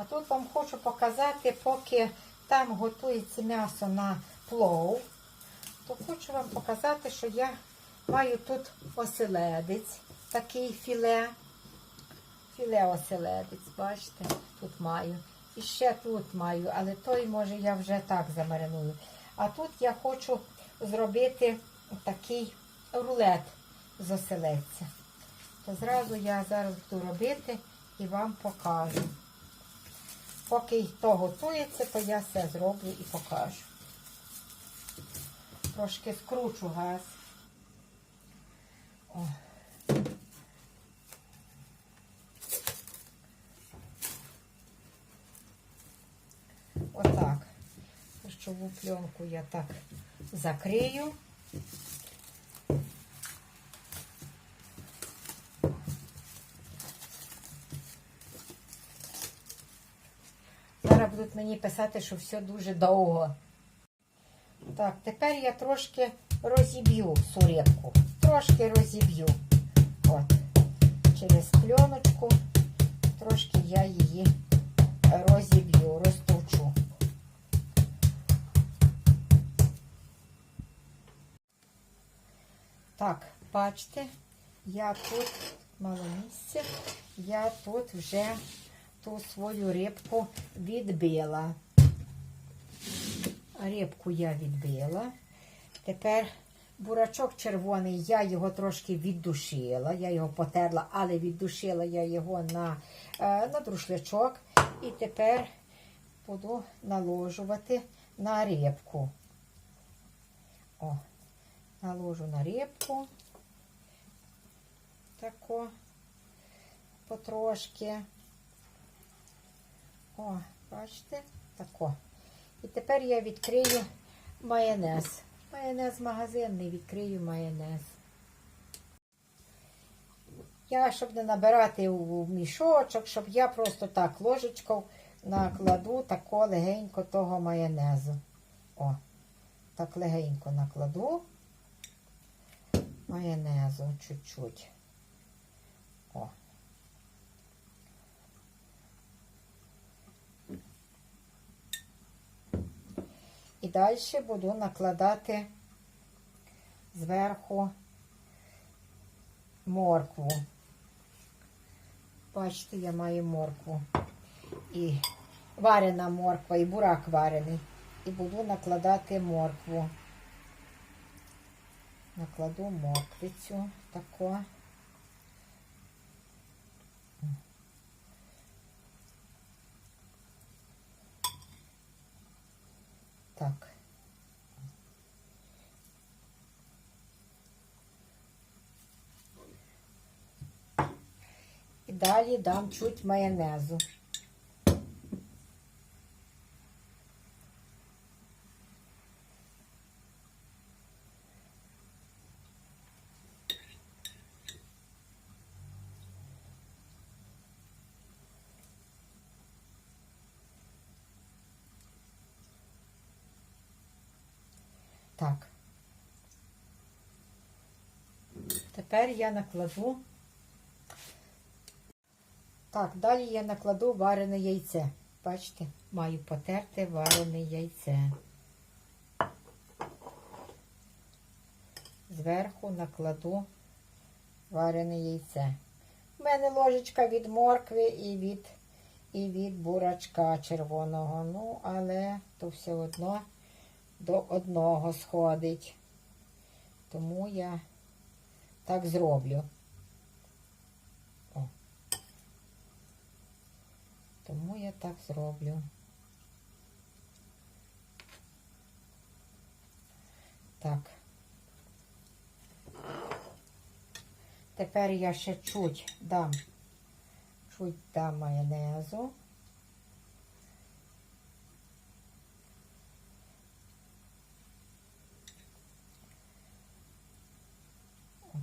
А тут вам хочу показати, поки там готується м'ясо на плов, то хочу вам показати, що я маю тут оселедець, такий філе. Філе оселедець, бачите, тут маю. І ще тут маю, але той, може, я вже так замариную. А тут я хочу зробити такий рулет з оселедця. То зразу я зараз буду робити і вам покажу. Поки то готується, то я все зроблю і покажу. Трошки скручу газ. О. Отак. Щову пленку я так закрию. Зараз будуть мені писати, що все дуже довго. Так, тепер я трошки розіб'ю сурепку. Трошки розіб'ю. От. Через пленочку трошки я її розіб'ю, розтовчу. Так, бачите, я тут мало місця, я тут вже ту свою рибку відбила. Рибку я відбила. Тепер бурачок червоний, я його трошки віддушила, я його потерла, але віддушила я його на, е, на друшлячок. І тепер буду наложувати на рибку. О, наложу на рибку. Тако потрошки. О, бачите? Тако. І тепер я відкрию майонез. Майонез магазинний, відкрию майонез. Я, щоб не набирати у мішочок, щоб я просто так ложечкою накладу тако легенько того майонезу. О, так легенько накладу майонезу чуть-чуть. О. далі буду накладати зверху моркву. Бачите, я маю моркву. І варена морква, і бурак варений. І буду накладати моркву. Накладу морквицю тако. Так. І далі дам чуть майонезу. Так. Тепер я накладу. Так, далі я накладу варене яйце. Бачите, маю потерте варене яйце. Зверху накладу варене яйце. У мене ложечка від моркви і від, і від бурачка червоного. Ну, але то все одно до одного сходить. Тому я так зроблю. О. Тому я так зроблю. Так. Тепер я ще чуть дам, чуть дам майонезу.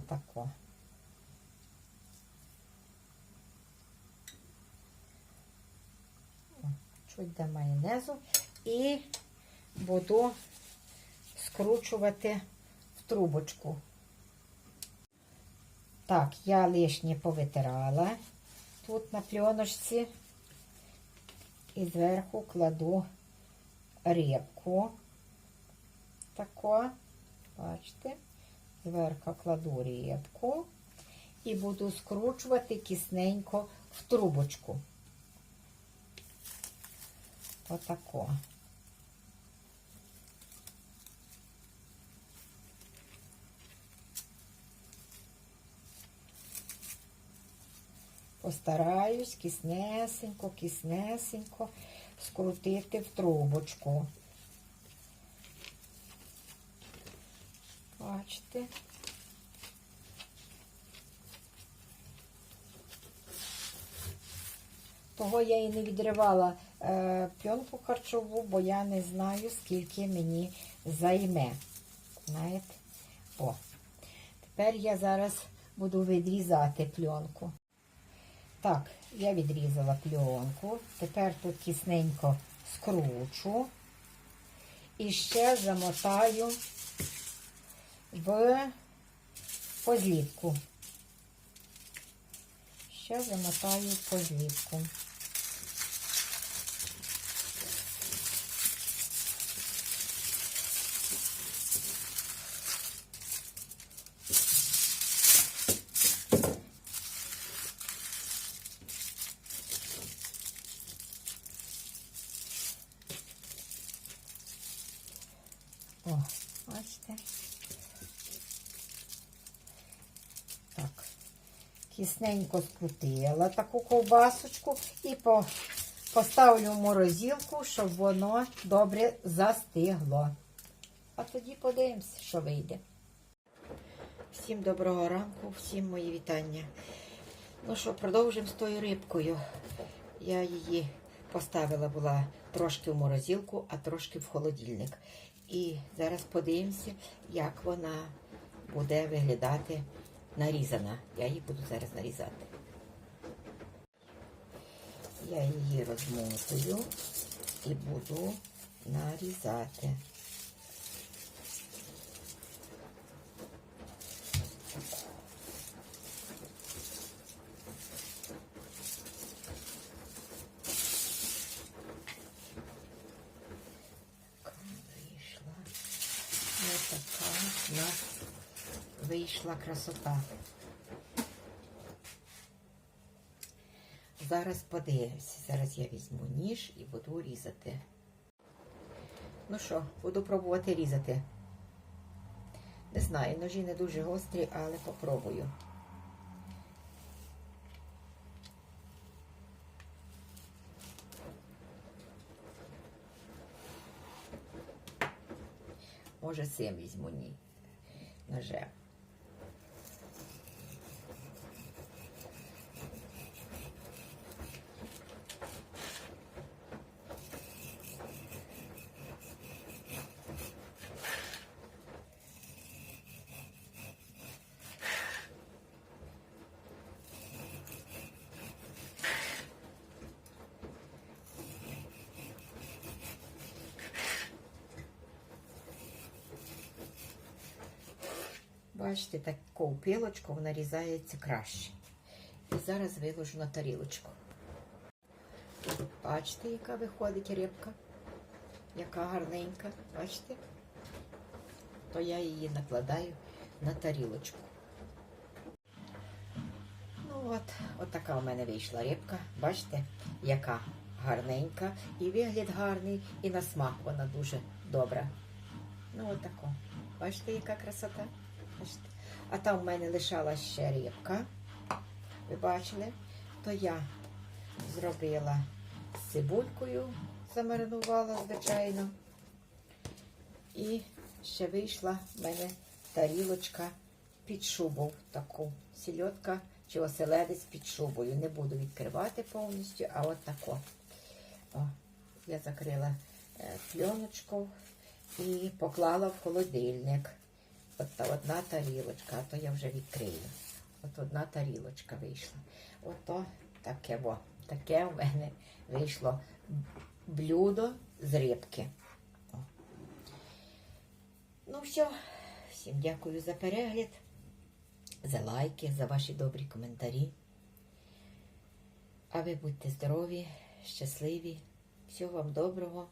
Отако. Чуть до майонезу і буду скручувати в трубочку. Так, я лишнє повитирала тут на пленочці. І зверху кладу рибку. Тако. Бачите? Зверху кладу рибку і буду скручувати кисненько в трубочку. Отако. Постараюсь киснесенько, киснесенько скрутити в трубочку. Бачите? Того я і не відривала е, пленку харчову, бо я не знаю, скільки мені займе. Знаєте? О. Тепер я зараз буду відрізати пленку. Так, я відрізала пленку. Тепер тут тісненько скручу. І ще замотаю в позлітку. Ще замотаю в позлітку. О, бачите. Так. Кисненько скрутила таку ковбасочку і по, поставлю в морозилку, щоб воно добре застигло. А тоді подивимося, що вийде. Всім доброго ранку, всім мої вітання. Ну що, продовжимо з тою рибкою. Я її поставила була трошки в морозилку, а трошки в холодильник. І зараз подивимося, як вона буде виглядати нарізана. Я її буду зараз нарізати. Я її розмотую і буду нарізати. Так, Вийшла. Ось така у нас вийшла красота. Зараз подивимося. Зараз я візьму ніж і буду різати. Ну що, буду пробувати різати. Не знаю, ножі не дуже гострі, але попробую. Може, цим візьму ні. Ножем. Бачите, таку пилочку вона різається краще. І зараз виложу на тарілочку. Бачите, яка виходить рибка? Яка гарненька, бачите? То я її накладаю на тарілочку. Ну от, от така у мене вийшла рибка. Бачите, яка гарненька. І вигляд гарний, і на смак вона дуже добра. Ну, от тако. Бачите, яка красота? А там в мене лишалась ще рибка. Ви бачили? То я зробила з цибулькою, замаринувала, звичайно. І ще вийшла в мене тарілочка під шубу таку. Сільотка чи оселедець під шубою. Не буду відкривати повністю, а от тако. О, я закрила е, пленочку і поклала в холодильник. От одна тарілочка, а то я вже відкрию. От одна тарілочка вийшла. Ото таке во. Таке в мене вийшло блюдо з рибки. О. Ну все, всім дякую за перегляд, за лайки, за ваші добрі коментарі. А ви будьте здорові, щасливі Всього вам доброго.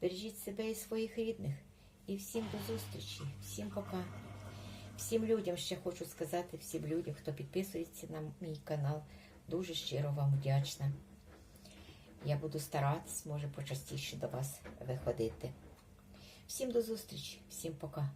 Бережіть себе і своїх рідних. І всім до зустрічі. Всім пока. Всім людям ще хочу сказати, всім людям, хто підписується на мій канал, дуже щиро вам вдячна. Я буду старатись, може, почастіше до вас виходити. Всім до зустрічі, всім пока.